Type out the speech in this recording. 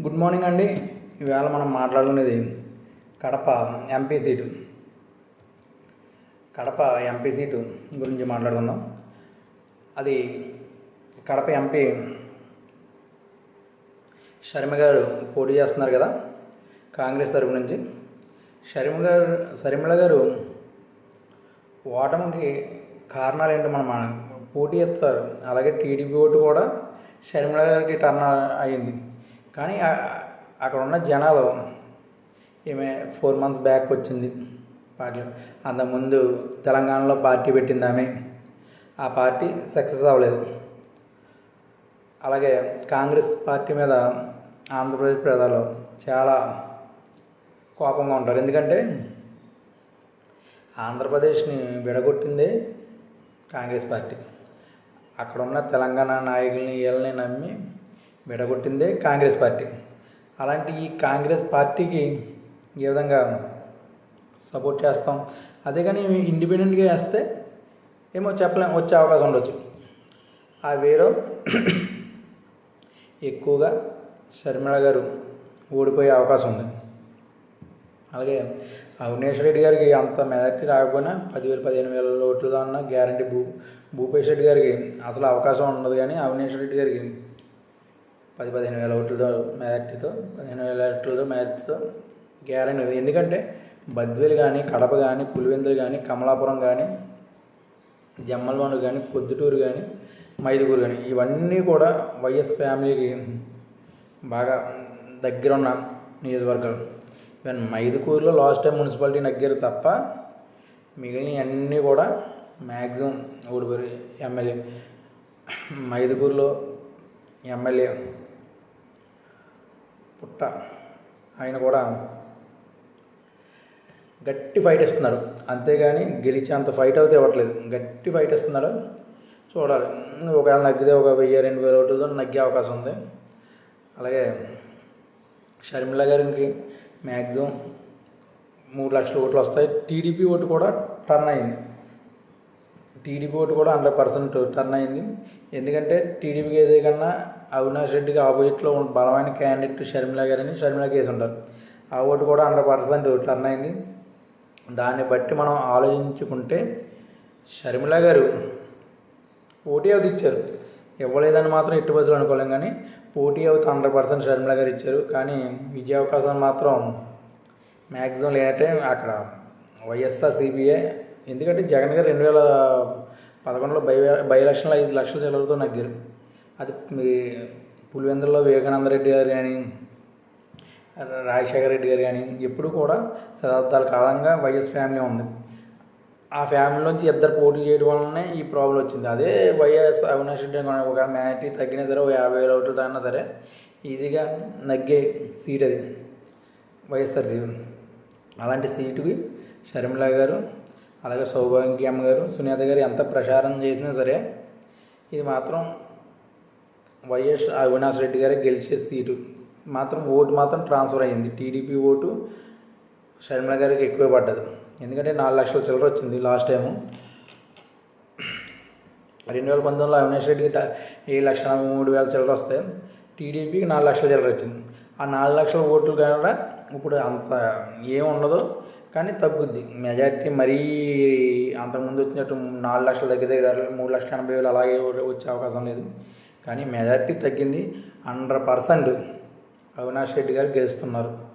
Good morning అండి. ఈవేళ మనం మాట్లాడుకునేది Kadapa MP seat. Kadapa MP seat గురించి మాట్లాడుకుందాం. అది కడప ఎంపీ షర్మ గారు పోటీ చేస్తున్నారు కదా కాంగ్రెస్ తరపు నుంచి. షర్మ గారు షర్మిల గారు ఓటమికి కారణాలు ఏంటో మనం పోటీ చేస్తారు. అలాగే టీడీపీ ఓటు కూడా షర్మిల గారికి టర్న్ అయ్యింది. కానీ అక్కడ ఉన్న జనాలు ఈమె ఫోర్ మంత్స్ బ్యాక్ వచ్చింది పార్టీ అంతకుముందు తెలంగాణలో పార్టీ పెట్టింది ఆమె. ఆ పార్టీ సక్సెస్ అవ్వలేదు. అలాగే కాంగ్రెస్ పార్టీ మీద ఆంధ్రప్రదేశ్ ప్రజలు చాలా కోపంగా ఉంటారు. ఎందుకంటే ఆంధ్రప్రదేశ్ని విడగొట్టిందే కాంగ్రెస్ పార్టీ. అక్కడ ఉన్న తెలంగాణ నాయకుల్ని వీళ్ళని నమ్మి విడగొట్టిందే కాంగ్రెస్ పార్టీ. అలాంటి ఈ కాంగ్రెస్ పార్టీకి ఏ విధంగా సపోర్ట్ చేస్తాం? అదే కానీ ఇండిపెండెంట్గా వేస్తే ఏమో చెప్పలేం వచ్చే అవకాశం ఉండొచ్చు. ఆ వేరో ఎక్కువగా శర్మిళ గారు ఓడిపోయే అవకాశం ఉంది. అలాగే అవినేష్ రెడ్డి గారికి అంత మెజార్టీ రాకపోయినా పదివేలు పదిహేను వేల ఓట్లు అన్న గ్యారంటీ భూ భూపేష్ రెడ్డి గారికి అసలు అవకాశం ఉండదు కానీ అవినేష్ రెడ్డి గారికి పది పదిహేను వేల ఓట్లతో మెజార్టీతో పదిహేను వేల ఓట్లతో మెజార్టీతో గ్యారంటీ ఎందుకంటే బద్వేలు కానీ కడప కానీ పులివెందులు కానీ కమలాపురం కానీ జమ్మలవాడు కానీ పొద్దుటూరు కానీ మైదుగూరు కానీ ఇవన్నీ కూడా వైఎస్ ఫ్యామిలీకి బాగా దగ్గర ఉన్న నియోజకవర్గాలు. ఈవెన్ మైదుకూరులో లాస్ట్ టైం మున్సిపాలిటీ దగ్గర తప్ప మిగిలిన అన్నీ కూడా మ్యాక్సిమం ఊడిపోయి ఎమ్మెల్యే. మైదుకూరులో ఎమ్మెల్యే పుట్ట. ఆయన కూడా గట్టి ఫైట్ ఇస్తున్నాడు అంతేగాని గెలిచేంత ఫైట్ అయితే ఇవ్వట్లేదు గట్టి ఫైట్ ఇస్తున్నాడు చూడాలి. ఒకవేళ నగ్గితే ఒక వెయ్యి రెండు వేల ఓట్లతో నగ్గే అవకాశం ఉంది. అలాగే షర్మిల గారికి మ్యాక్సిమం మూడు లక్షల ఓట్లు వస్తాయి. టీడీపీ ఓటు కూడా టర్న్ అయింది. టీడీపీ ఓటు కూడా హండ్రెడ్ పర్సెంట్ టర్న్ అయింది. ఎందుకంటే టీడీపీకి ఏదే కన్నా అవినాష్ రెడ్డికి ఆపోజిట్లో బలమైన క్యాండిడేట్ షర్మిల గారని షర్మిల కేసు ఉంటారు. ఆ ఓటు కూడా హండ్రెడ్ పర్సెంట్ టర్న్ అయింది. దాన్ని బట్టి మనం ఆలోచించుకుంటే షర్మిల గారు పోటీ అవుతు ఇచ్చారు. ఇవ్వలేదని మాత్రం ఎట్టి బదులు అనుకోలేం కానీ పోటీ అవుతూ హండ్రెడ్ పర్సెంట్ షర్మిల గారు ఇచ్చారు. కానీ విజయ అవకాశం మాత్రం మ్యాక్సిమం లేనట్టే అక్కడ వైఎస్ఆర్ సిబిఐ ఎందుకంటే జగన్ గారు రెండు వేల పదకొండులో బై బై ఎలక్షన్లో ఐదు లక్షల చిల్లరతో నగ్గారు. అది మీ పులివెందులలో వివేకానంద రెడ్డి గారు కానీ రాజశేఖర రెడ్డి గారు కానీ ఎప్పుడు కూడా శతాబ్దాల కాలంగా వైఎస్ ఫ్యామిలీ ఉంది. ఆ ఫ్యామిలీలోంచి ఇద్దరు పోటీ చేయడం వల్లనే ఈ ప్రాబ్లం వచ్చింది. అదే వైఎస్ అవినాష్ రెడ్డి ఒక మ్యాటీ తగ్గినా సరే ఒక యాభై వేల ఓట్లు తగ్గినా సరే ఈజీగా నగ్గే సీట్ అది వైఎస్ఆర్సీపీ అలాంటి సీటుకి షర్మిల గారు అలాగే సౌభాగ్యమ్మ గారు సునీత గారు ఎంత ప్రచారం చేసినా సరే ఇది మాత్రం వైఎస్ అవినాష్ రెడ్డి గారే గెలిచే సీటు. మాత్రం ఓటు మాత్రం ట్రాన్స్ఫర్ అయ్యింది. టీడీపీ ఓటు షర్మిల గారికి ఎక్కువ పడ్డది. ఎందుకంటే నాలుగు లక్షల చిల్లర వచ్చింది లాస్ట్ టైము. రెండు వేల పంతొమ్మిదిలో అవినాష్ రెడ్డికి ఏడు లక్షల మూడు వేల చిల్లర వస్తే టీడీపీకి నాలుగు లక్షల చిల్లర వచ్చింది. ఆ నాలుగు లక్షల ఓట్లు కూడా ఇప్పుడు అంత ఏం ఉండదు. కానీ తగ్గుద్ది. మెజారిటీ మరీ అంతకుముందు వచ్చినట్టు నాలుగు లక్షల దగ్గర దగ్గర మూడు లక్షల ఎనభై వేలు అలాగే వచ్చే అవకాశం లేదు. కానీ మెజారిటీ తగ్గింది. హండ్రెడ్ పర్సెంట్ అవినాష్ రెడ్డి గారు గెలుస్తున్నారు.